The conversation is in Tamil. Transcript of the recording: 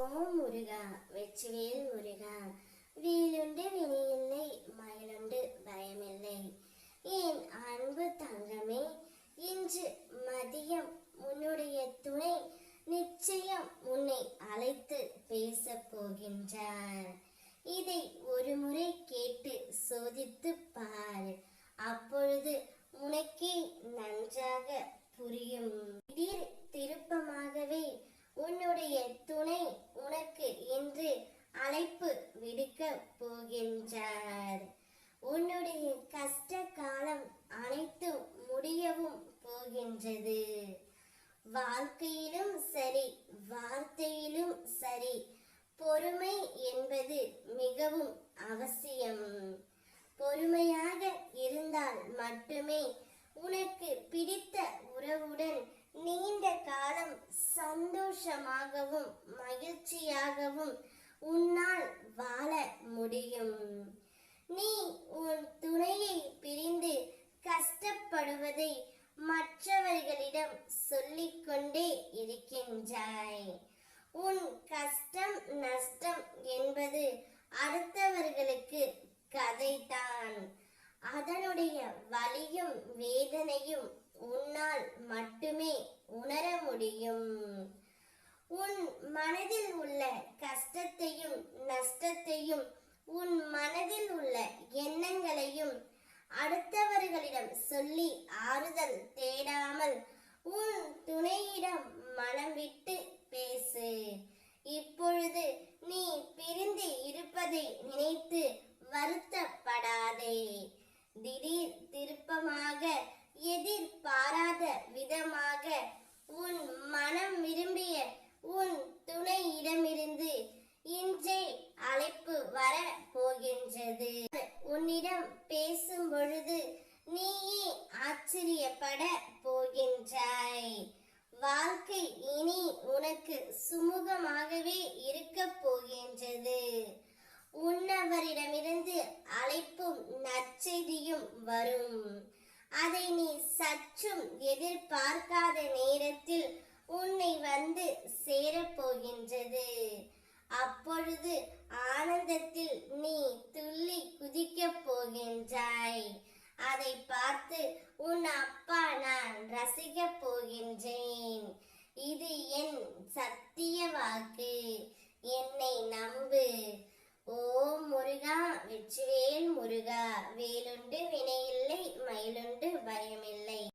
ஓம் முருகா வெச்சுவேல் முருகா. வீலுண்டு வினியில்லை மயிலுண்டு பயமில்லை. என் அன்பு தங்கமே? இன்று மதியம் உன்னுடைய துணை நிச்சயம் உன்னை அழைத்து பேசப் போகின்றார். இதை ஒரு முறை கேட்டு சோதித்து பார் அப்பொழுது உனக்கே நன்றாக புரியும் திடீர் திருப்பமாகவே உன்னுடைய துணை உனக்கு இன்று விடுக்க போகின்றார் உன்னுடைய கஷ்ட காலம் அனைத்தும் முடியவும் போகின்றது. வாழ்க்கையிலும் சரி வார்த்தையிலும் சரி பொறுமை என்பது மிகவும் அவசியம். பொறுமையாக இருந்தால் மட்டுமே உனக்கு பிடித்த உறவுடன் நீண்ட காலம் சந்தோஷமாகவும் மகிழ்ச்சியாகவும் உன்னால் வாழ முடியும். நீ உன் துணையை பிரிந்து கஷ்டப்படுவதை மற்றவர்களிடம் சொல்லிக்கொண்டே இருக்கின்றாய். உன் கஷ்டம் நஷ்டம் என்பது அடுத்தவர்களுக்கு கதைதான். அதனுடைய வலியும் வேதனையும் உன்னால் மட்டுமே உணர முடியும். உன் மனதில் உள்ள கஷ்டத்தையும் நஷ்டத்தையும் உன் மனதில் உள்ள எண்ணங்களையும் அடுத்தவர்களிடம் சொல்லி ஆறுதல் தேடாமல் உன் துணையிடம் மனம் விட்டு பேசு. இப்பொழுது நீ பிரிந்து இருப்பதை நினைத்து வருத்தப்படாதே. திடீர் திருப்பமாக எதிர்பாராத விதமாக உன் மனம் விரும்பிய உன் துணையிடமிருந்து இன்றே அழைப்பு வர போகின்றது. உன்னிடம் பேசும் பொழுது நீயே ஆச்சரியப்பட போகின்றாய். வாழ்க்கை இனி உனக்கு சுமூகமாகவே இருக்க போகின்றது. உன்னவரிடமிருந்து அழைப்பும் நற்செய்தியும் வரும். அதை நீ சற்றும் எதிர்பார்க்காத நேரத்தில் உன்னை போகின்றது. அப்பொழுது ஆனந்தத்தில் நீ துள்ளி குதிக்கப் போகின்றாய். அதை பார்த்து உன் அப்பா நான் ரசிக்கப் போகின்றேன். இது என் சத்திய வாக்கு. என்னை நம்பு. ஓம் முருகா வெற்றிவேல் முருகா. வேலுண்டு வினையில்லை மயிலுண்டு பயமில்லை